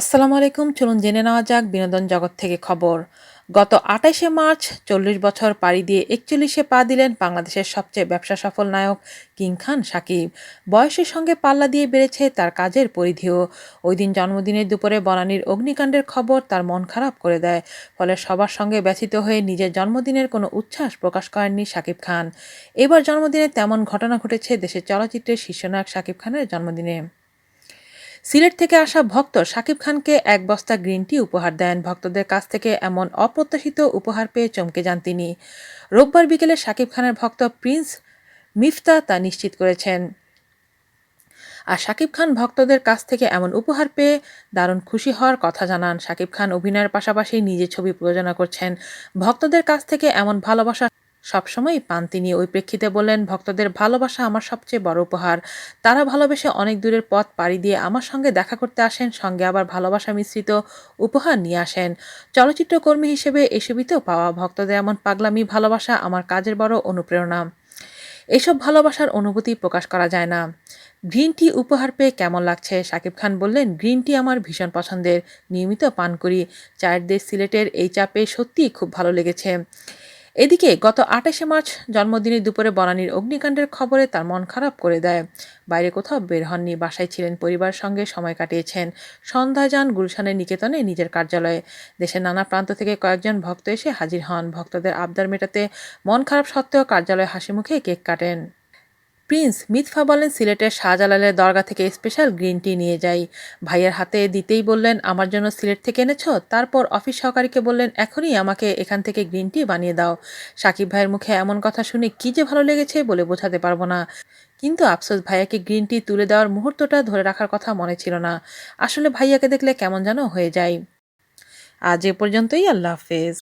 আসসালামু আলাইকুম, চলুন জেনে নেওয়া যাক বিনোদন জগৎ থেকে খবর। গত আঠাশে মার্চ চল্লিশ বছর পাড়ি দিয়ে একচল্লিশে পা দিলেন বাংলাদেশের সবচেয়ে ব্যবসা সফল নায়ক কিং খান সাকিব। বয়সের সঙ্গে পাল্লা দিয়ে বেড়েছে তার কাজের পরিধিও। ওই দিন জন্মদিনের দুপুরে বনানীর অগ্নিকাণ্ডের খবর তার মন খারাপ করে দেয়, ফলে সবার সঙ্গে ব্যথিত হয়ে নিজের জন্মদিনের কোনো উচ্ছ্বাস প্রকাশ করেননি সাকিব খান। এবার জন্মদিনে তেমন ঘটনা ঘটেছে দেশের চলচ্চিত্রের শীর্ষনায়ক সাকিব খানের জন্মদিনে। সিলেট থেকে আসা ভক্ত শাকিব খানকে এক বস্তা গ্রিন টি উপহার দেন। ভক্তদের কাছ থেকে এমন অপ্রত্যাশিত উপহার পেয়ে চমকে যান তিনি। রোববার বিকেলে শাকিব খানের ভক্ত প্রিন্স মিফতা তা নিশ্চিত করেছেন। আর শাকিব খান ভক্তদের কাছ থেকে এমন উপহার পেয়ে দারুণ খুশি হওয়ার কথা জানান। শাকিব খান অভিনয়ের পাশাপাশি নিজের ছবি প্রযোজনা করছেন। ভক্তদের কাছ থেকে এমন ভালোবাসা সবসময়ই পান তিনি ওই প্রেক্ষিতে বললেন, ভক্তদের ভালোবাসা আমার সবচেয়ে বড় উপহার। তারা ভালোবেসে অনেক দূরের পথ পাড়ি দিয়ে আমার সঙ্গে দেখা করতে আসেন, সঙ্গে আবার ভালোবাসা মিশ্রিত উপহার নিয়ে আসেন। চলচ্চিত্র কর্মী হিসেবে এসবিতেও পাওয়া ভক্তদের এমন পাগলামি, ভালোবাসা আমার কাজের বড় অনুপ্রেরণা। এসব ভালোবাসার অনুভূতি প্রকাশ করা যায় না। গ্রিন টি উপহার পেয়ে কেমন লাগছে? শাকিব খান বললেন, গ্রিন টি আমার ভীষণ পছন্দের। নিয়মিত পান করি। চায়ের দেশ সিলেটের এই চাপে সত্যিই খুব ভালো লেগেছে। এদিকে গত আঠাশে মার্চ জন্মদিনের দুপুরে বনানীর অগ্নিকাণ্ডের খবরে তার মন খারাপ করে দেয়। বাইরে কোথাও বের হননি, বাসায় ছিলেন পরিবার সঙ্গে সময় কাটিয়েছেন। সন্ধ্যায় যান গুলশানের নিকেতনে নিজের কার্যালয়ে। দেশের নানা প্রান্ত থেকে কয়েকজন ভক্ত এসে হাজির হন। ভক্তদের আবদার মেটাতে মন খারাপ সত্ত্বেও কার্যালয়ে হাসি মুখে কেক কাটেন। প্রিন্স মিথফা বলেন, সিলেটের শাহজালালের দরগা থেকে স্পেশাল গ্রিন টি নিয়ে যাই। ভাইয়ের হাতে দিতেই বললেন, আমার জন্য সিলেট থেকে এনেছ? তারপর অফিস সহকারীকে বললেন, এখনই আমাকে এখান থেকে গ্রিন টি বানিয়ে দাও। সাকিব ভাইয়ের মুখে এমন কথা শুনে কি যে ভালো লেগেছে বলে বোঝাতে পারব না। কিন্তু আফসোস, ভাইয়াকে গ্রিন টি তুলে দেওয়ার মুহূর্তটা ধরে রাখার কথা মনে ছিল না। আসলে ভাইয়াকে দেখলে কেমন যেন হয়ে যায়। আজ এ পর্যন্তই, আল্লাহ হাফেজ।